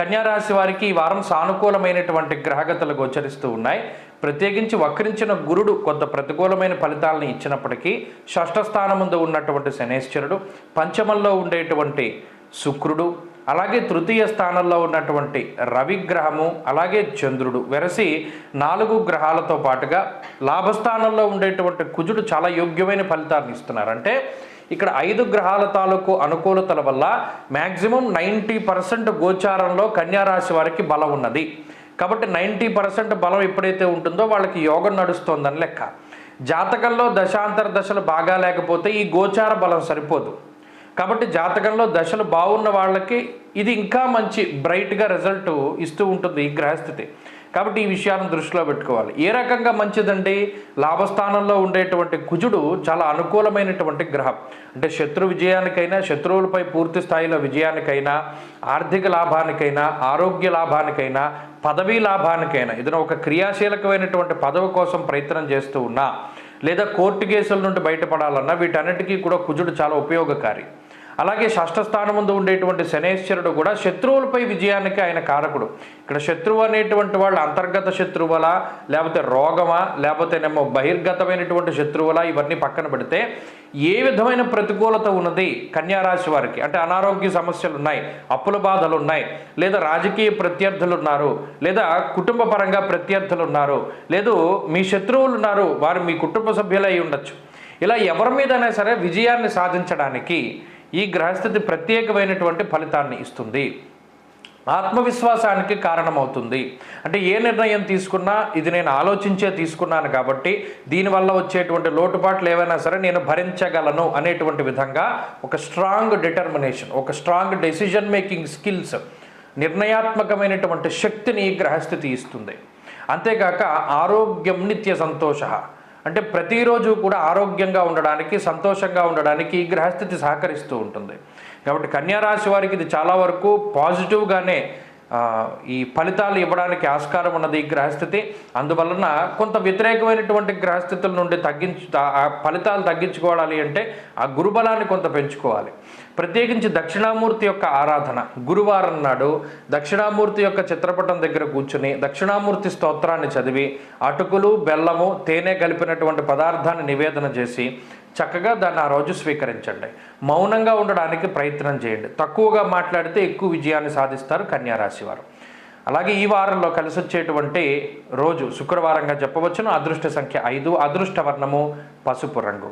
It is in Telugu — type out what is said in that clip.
కన్యారాశి వారికి ఈ వారం సానుకూలమైనటువంటి గ్రహగతలు గోచరిస్తూ ఉన్నాయి. ప్రత్యేకించి వక్రించిన గురుడు కొంత ప్రతికూలమైన ఫలితాలను ఇచ్చినప్పటికీ షష్ఠస్థానం ముందు ఉన్నటువంటి శనేశ్వరుడు పంచమంలో ఉండేటువంటి శుక్రుడు అలాగే తృతీయ స్థానంలో ఉన్నటువంటి రవిగ్రహము అలాగే చంద్రుడు వెరసి నాలుగు గ్రహాలతో పాటుగా లాభస్థానంలో ఉండేటువంటి కుజుడు చాలా యోగ్యమైన ఫలితాలను ఇస్తున్నారు అంటే ఇక్కడ ఐదు గ్రహాల తాలూకు అనుకూలతల వల్ల మ్యాక్సిమం నైంటీ పర్సెంట్ గోచారంలో కన్యారాశి వారికి బలం ఉన్నది. కాబట్టి నైంటీ పర్సెంట్ బలం ఎప్పుడైతే ఉంటుందో వాళ్ళకి యోగం నడుస్తోందని లెక్క. జాతకంలో దశాంతర దశలు బాగా లేకపోతే ఈ గోచార బలం సరిపోదు. కాబట్టి జాతకంలో దశలు బాగున్న వాళ్ళకి ఇది ఇంకా మంచి బ్రైట్గా రిజల్ట్ ఇస్తూ ఉంటుంది ఈ గ్రహస్థితి. కాబట్టి ఈ విషయాలను దృష్టిలో పెట్టుకోవాలి. ఏ రకంగా మంచిదండి? లాభస్థానంలో ఉండేటువంటి కుజుడు చాలా అనుకూలమైనటువంటి గ్రహం. అంటే శత్రు విజయానికైనా శత్రువులపై పూర్తి స్థాయిలో విజయానికైనా ఆర్థిక లాభానికైనా ఆరోగ్య లాభానికైనా పదవీ లాభానికైనా ఏదైనా ఒక క్రియాశీలకమైనటువంటి పదవి కోసం ప్రయత్నం చేస్తూ ఉన్నా లేదా కోర్టు కేసుల నుండి బయటపడాలన్నా వీటన్నిటికీ కూడా కుజుడు చాలా ఉపయోగకారి. అలాగే షష్ఠ ముందు ఉండేటువంటి శనేశ్వరుడు కూడా శత్రువులపై విజయానికి ఆయన కారకుడు. ఇక్కడ శత్రువు అనేటువంటి వాళ్ళు అంతర్గత శత్రువులా లేకపోతే రోగమా లేకపోతేనేమో బహిర్గతమైనటువంటి శత్రువులా ఇవన్నీ పక్కన పెడితే ఏ విధమైన ప్రతికూలత ఉన్నది కన్యారాశి వారికి? అంటే అనారోగ్య సమస్యలు ఉన్నాయి అప్పుల బాధలు ఉన్నాయి లేదా రాజకీయ ప్రత్యర్థులు ఉన్నారు లేదా కుటుంబ పరంగా ప్రత్యర్థులు ఉన్నారు లేదు మీ శత్రువులు ఉన్నారు వారు మీ కుటుంబ సభ్యులై ఉండొచ్చు. ఇలా ఎవరి మీదైనా సరే విజయాన్ని సాధించడానికి ఈ గ్రహస్థితి ప్రత్యేకమైనటువంటి ఫలితాన్ని ఇస్తుంది. ఆత్మవిశ్వాసానికి కారణమవుతుంది. అంటే ఏ నిర్ణయం తీసుకున్నా ఇది నేను ఆలోచించే తీసుకున్నాను కాబట్టి దీనివల్ల వచ్చేటువంటి లోటుపాట్లు ఏవైనా సరే నేను భరించగలను అనేటువంటి విధంగా ఒక స్ట్రాంగ్ డిటర్మినేషన్ ఒక స్ట్రాంగ్ డెసిజన్ మేకింగ్ స్కిల్స్ నిర్ణయాత్మకమైనటువంటి శక్తిని ఈ గ్రహస్థితి ఇస్తుంది. అంతేకాక ఆరోగ్యం నిత్య సంతోష. అంటే ప్రతిరోజు కూడా ఆరోగ్యంగా ఉండడానికి సంతోషంగా ఉండడానికి ఈ గ్రహస్థితి సహకరిస్తూ ఉంటుంది. కాబట్టి కన్యారాశి వారికి ఇది చాలా వరకు పాజిటివ్గానే ఈ ఫలితాలు ఇవ్వడానికి ఆస్కారం ఉన్నది ఈ గ్రహస్థితి. అందువలన కొంత వ్యతిరేకమైనటువంటి గ్రహస్థితుల నుండి తగ్గించు ఆ ఫలితాలు తగ్గించుకోవాలి అంటే ఆ గురుబలాన్ని కొంత పెంచుకోవాలి. ప్రత్యేకించి దక్షిణామూర్తి యొక్క ఆరాధన. గురువారం నాడు దక్షిణామూర్తి యొక్క చిత్రపటం దగ్గర కూర్చుని దక్షిణామూర్తి స్తోత్రాన్ని చదివి అటుకులు బెల్లము తేనె కలిపినటువంటి పదార్థాన్ని నివేదన చేసి చక్కగా దాన్ని ఆ రోజు స్వీకరించండి. మౌనంగా ఉండడానికి ప్రయత్నం చేయండి. తక్కువగా మాట్లాడితే ఎక్కువ విజయాన్ని సాధిస్తారు కన్యారాశి వారు అలాగే ఈ వారంలో కలిసి వచ్చేటువంటి రోజు శుక్రవారంగా చెప్పవచ్చును. అదృష్ట సంఖ్య ఐదు. అదృష్ట వర్ణము పసుపు రంగు.